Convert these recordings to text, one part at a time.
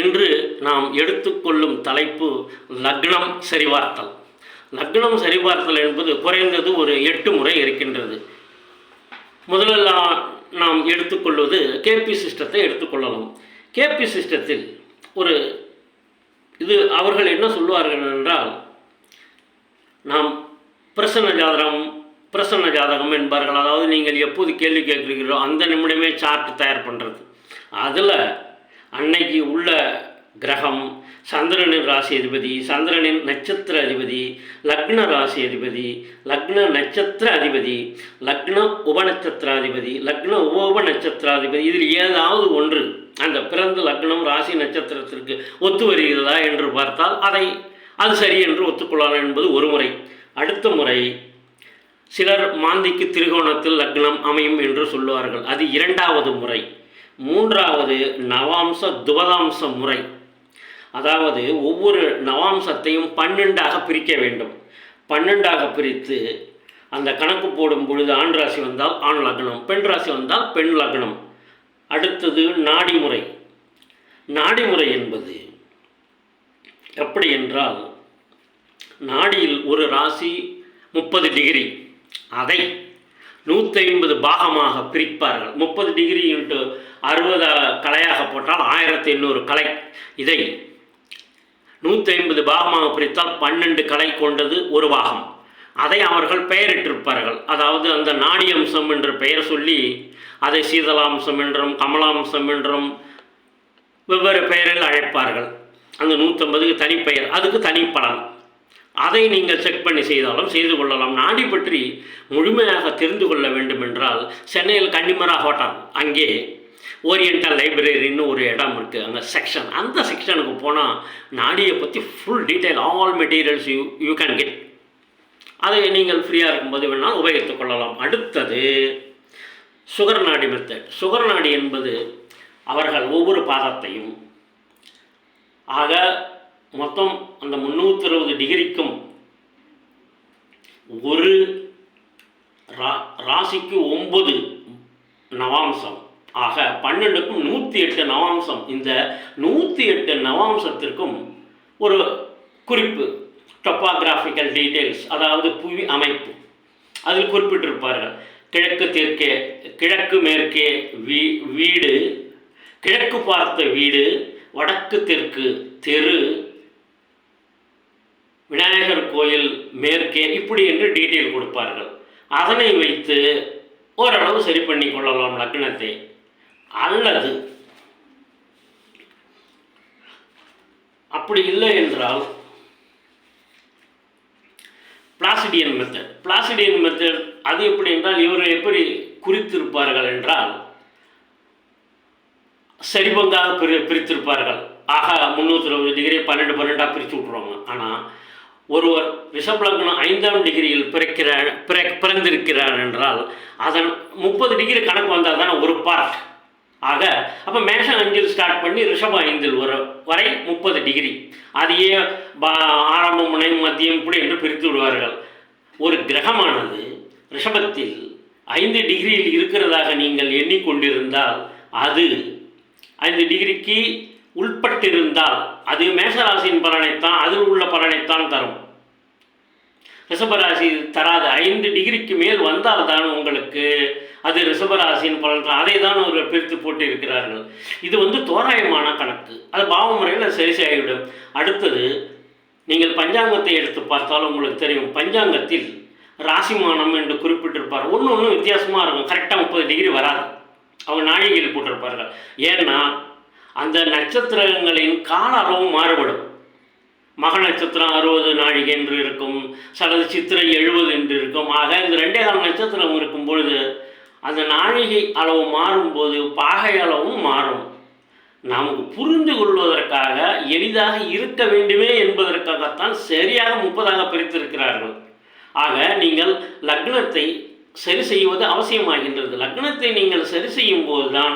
இன்று நாம் எடுத்துக்கொள்ளும் தலைப்பு லக்னம் சரிபார்த்தல். லக்னம் சரிபார்த்தல் என்பது குறைந்தது ஒரு எட்டு முறை இருக்கின்றது. முதலில் நாம் எடுத்துக்கொள்வது கேபி சிஸ்டத்தை எடுத்துக்கொள்ளலாம். கேபி சிஸ்டத்தில் ஒரு இது அவர்கள் என்ன சொல்லுவார்கள் என்றால் நாம் பிரசன்ன ஜாதகம் பிரசன்ன ஜாதகம் என்பார்கள். அதாவது நீங்கள் எப்போது கேள்வி கேட்குறீங்களோ அந்த நிமிடமே சார்ட் தயார் பண்ணுறது அதில் அன்னைக்கு உள்ள கிரகம் சந்திரனின் ராசி அதிபதி சந்திரனின் நட்சத்திர அதிபதி லக்ன ராசி அதிபதி லக்ன நட்சத்திர அதிபதி லக்ன உபநட்சத்திராதிபதி லக்ன உப நட்சத்திராதிபதி இதில் ஏதாவது ஒன்று அந்த பிறந்த லக்னம் ராசி நட்சத்திரத்திற்கு ஒத்து வருகிறதா என்று பார்த்தால் அதை அது சரி என்று ஒத்துக்கொள்ளலாம் என்பது ஒரு முறை. அடுத்த முறை சிலர் மாந்திக்கு திருகோணத்தில் லக்னம் அமையும் என்று சொல்லுவார்கள். அது இரண்டாவது முறை. மூன்றாவது நவாம்ச துவதாம்ச முறை. அதாவது ஒவ்வொரு நவாம்சத்தையும் பன்னெண்டாக பிரிக்க வேண்டும். பன்னெண்டாக பிரித்து அந்த கணக்கு போடும் பொழுது ஆண் ராசி வந்தால் ஆண் லக்னம் பெண் ராசி வந்தால் பெண் லக்னம். அடுத்தது நாடி முறை நாடி முறை என்பது எப்படி என்றால் நாடியில் ஒரு ராசி முப்பது டிகிரி. அதை நூற்றி ஐம்பது பாகமாக பிரிப்பார்கள். முப்பது டிகிரி இன்ட்டு அறுபது கலையாக போட்டால் ஆயிரத்தி எண்ணூறு கலை. இதை நூற்றி ஐம்பது பாகமாக பிரித்தால் பன்னெண்டு கலை கொண்டது ஒரு பாகம். அதை அவர்கள் பெயரிட்டிருப்பார்கள். அதாவது அந்த நாடி அம்சம் என்று பெயர் சொல்லி அதை சீதலாம்சம் என்றும் கமலாம்சம் என்றும் வெவ்வேறு பெயரில் அழைப்பார்கள். அந்த நூற்றம்பதுக்கு தனிப்பெயர். அதுக்கு தனிப்படம் அதை நீங்கள் செக் பண்ணி செய்தாலும் செய்து கொள்ளலாம். நாடி பற்றி முழுமையாக தெரிந்து கொள்ள வேண்டும் என்றால் சென்னையில் கன்னிமரா ஹோட்டல் அங்கே ஓரியண்டல் லைப்ரரின்னு ஒரு இடம் இருக்குது அங்கே செக்ஷன் அந்த செக்ஷனுக்கு போனால் நாடியை பற்றி full detail all materials you you can get அதை நீங்கள் ஃப்ரீயாக இருக்கும்போது வேணால் உபயோகித்துக் கொள்ளலாம். அடுத்தது சுகர் நாடி மெத்தட் சுகர் நாடி என்பது அவர்கள் ஒவ்வொரு பாதத்தையும் ஆக மொத்தம் அந்த முந்நூற்றி அறுபது டிகிரிக்கும் ஒரு ரா ராசிக்கு ஒன்பது நவாம்சம். ஆக பன்னெண்டுக்கும் நூற்றி எட்டு நவாம்சம். இந்த நூற்றி எட்டு நவாம்சத்திற்கும் ஒரு குறிப்பு டொப்பாகிராஃபிக்கல் டீட்டெயில்ஸ் அதாவது புவி அமைப்பு. அதில் குறிப்பிட்டிருப்பார்கள். கிழக்கு தெற்கே கிழக்கு மேற்கே வீ வீடு கிழக்கு பார்த்த வீடு வடக்கு தெற்கு தெரு கோயில் மேற்கே இப்படி என்று டீட்டெயில் கொடுப்பார்கள். அதனை வைத்து ஓரளவு சரி பண்ணி கொள்ளலாம் லக்னத்தை. அல்லது அப்படி இல்லை என்றால் பிளாசிடியன் மெத்தட் பிளாசிடியன் மெத்தட் அது எப்படி என்றால் இவர்கள் எப்படி குறித்திருப்பார்கள் என்றால் சரிபங்காக பிரி பிரித்திருப்பார்கள். ஆகா முந்நூற்றி இருபது டிகிரி பன்னெண்டு பன்னெண்டாக பிரித்து விட்ருவாங்க ஆனால் ஒருவர் ரிஷப் ஐந்தாம் டிகிரியில் பிறக்கிறார் பிற பிறந்திருக்கிறார் என்றால் அதன் முப்பது டிகிரி கணக்கு வந்தால் தானே ஒரு பார்ட் ஆக அப்போ மேஷம் அஞ்சில் ஸ்டார்ட் பண்ணி ரிஷபம் ஐந்தில் வர வரை முப்பது டிகிரி அதையே பா ஆரம்ப முனை மத்தியம் இப்படி என்று பிரித்து விடுவார்கள். ஒரு கிரகமானது ரிஷபத்தில் ஐந்து டிகிரியில் இருக்கிறதாக நீங்கள் எண்ணிக்கொண்டிருந்தால் அது ஐந்து டிகிரிக்கு உள்பட்டிருந்தால் அது மேஷராசியின் பலனைத்தான் அதில் உள்ள பலனைத்தான் தரும். ரிஷபராசி தராது. ஐந்து டிகிரிக்கு மேல் வந்தால் தான் உங்களுக்கு அது ரிஷபராசியின் பலன் அதை தான் ஒரு பிரித்து போட்டு இருக்கிறார்கள் இது வந்து தோராயமான கணக்கு. அது பாவ முறையில் சரி செய்யவிடும் அடுத்தது நீங்கள் பஞ்சாங்கத்தை எடுத்து பார்த்தாலும் உங்களுக்கு தெரியும். பஞ்சாங்கத்தில் ராசிமானம் என்று குறிப்பிட்டிருப்பார். ஒன்று ஒன்று வித்தியாசமாக இருக்கும். கரெக்டாக முப்பது டிகிரி வராது. அவங்க நாழிகையில் போட்டிருப்பார்கள். ஏன்னா அந்த நட்சத்திரங்களின் கால அளவும் மாறுபடும். மக நட்சத்திரம் அறுபது நாழிகை என்று இருக்கும் சிலது சித்திரை எழுபது என்று இருக்கும். ஆக இந்த ரெண்டே கால நட்சத்திரம் இருக்கும் பொழுது அந்த நாழிகை அளவு மாறும்போது பாகை அளவும் மாறும். நமக்கு புரிந்து கொள்வதற்காக எளிதாக இருக்க வேண்டுமே என்பதற்காகத்தான் சரியாக முப்பதாக பிரித்திருக்கிறார்கள். ஆக நீங்கள் லக்னத்தை சரி செய்வது அவசியமாகின்றது. லக்னத்தை நீங்கள் சரி செய்யும் போதுதான்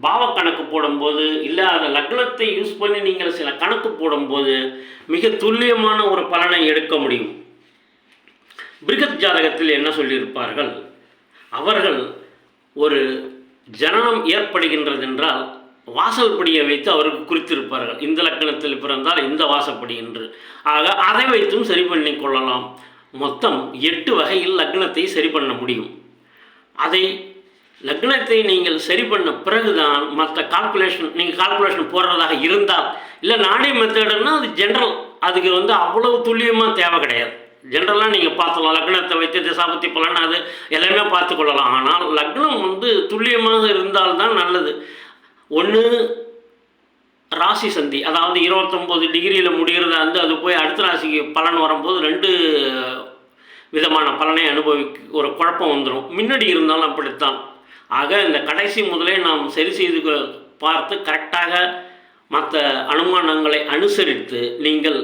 பாவ கணக்கு போடும்போது இல்லை அந்த லக்னத்தை யூஸ் பண்ணி நீங்கள் சில கணக்கு போடும்போது மிக துல்லியமான ஒரு பலனை எடுக்க முடியும். பிருகத் ஜாதகத்தில் என்ன சொல்லியிருப்பார்கள்? அவர்கள் ஒரு ஜனனம் ஏற்படுகின்றது என்றால் வாசல்படியை வைத்து அவருக்கு குறித்திருப்பார்கள். இந்த லக்கணத்தில் பிறந்தால் இந்த வாசப்படி என்று. ஆக அதை வைத்தும் சரி பண்ணி கொள்ளலாம். மொத்தம் எட்டு வகையில் லக்னத்தை சரி பண்ண முடியும். அதை லக்னத்தை நீங்கள் சரி பண்ண பிறகுதான் மற்ற கால்குலேஷன் நீங்கள் கால்குலேஷன் போடுறதாக இருந்தால் இல்லை நாடே மெத்தடுன்னா அது ஜென்ரல் அதுக்கு வந்து அவ்வளவு துல்லியமாக தேவை கிடையாது. ஜென்ரலாக நீங்கள் பார்த்துக்கலாம். லக்னத்தை வைத்து திசாபத்தி பலன் அது எல்லாமே பார்த்து கொள்ளலாம். ஆனால் லக்னம் வந்து துல்லியமாக இருந்தால்தான் நல்லது. ஒன்று ராசி சந்தி அதாவது இருபத்தொம்போது டிகிரியில் முடிகிறதா வந்து அது போய் அடுத்த ராசிக்கு பலன் வரும்போது ரெண்டு விதமான பலனை அனுபவிக்க ஒரு குழப்பம் வந்துடும் முன்னாடி இருந்தாலும் அப்படித்தான். ஆக இந்த கடைசி முதலே நாம் சரி செய்து கொ- பார்த்து கரெக்டாக மற்ற அனுமானங்களை அனுசரித்து நீங்கள்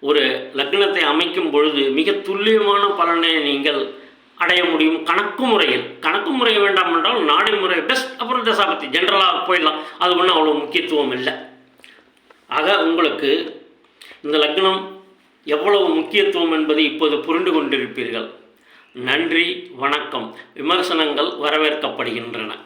ஒரு லக்னத்தை அமைக்கும் பொழுது மிக துல்லியமான பலனை நீங்கள் அடைய முடியும் கணக்கு முறையில். கணக்கு முறை வேண்டாம் என்றால் நாடி முறை பெஸ்ட் அப்புறம் தசாபத்தி ஜென்ரலாக போயிடலாம். அது ஒன்றும் அவ்வளோ முக்கியத்துவம் இல்லை. ஆக உங்களுக்கு இந்த லக்னம் எவ்வளவு முக்கியத்துவம் என்பதை இப்போது புரிந்து கொண்டிருப்பீர்கள். நன்றி வணக்கம். விமர்சனங்கள் வரவேற்கப்படுகின்றன.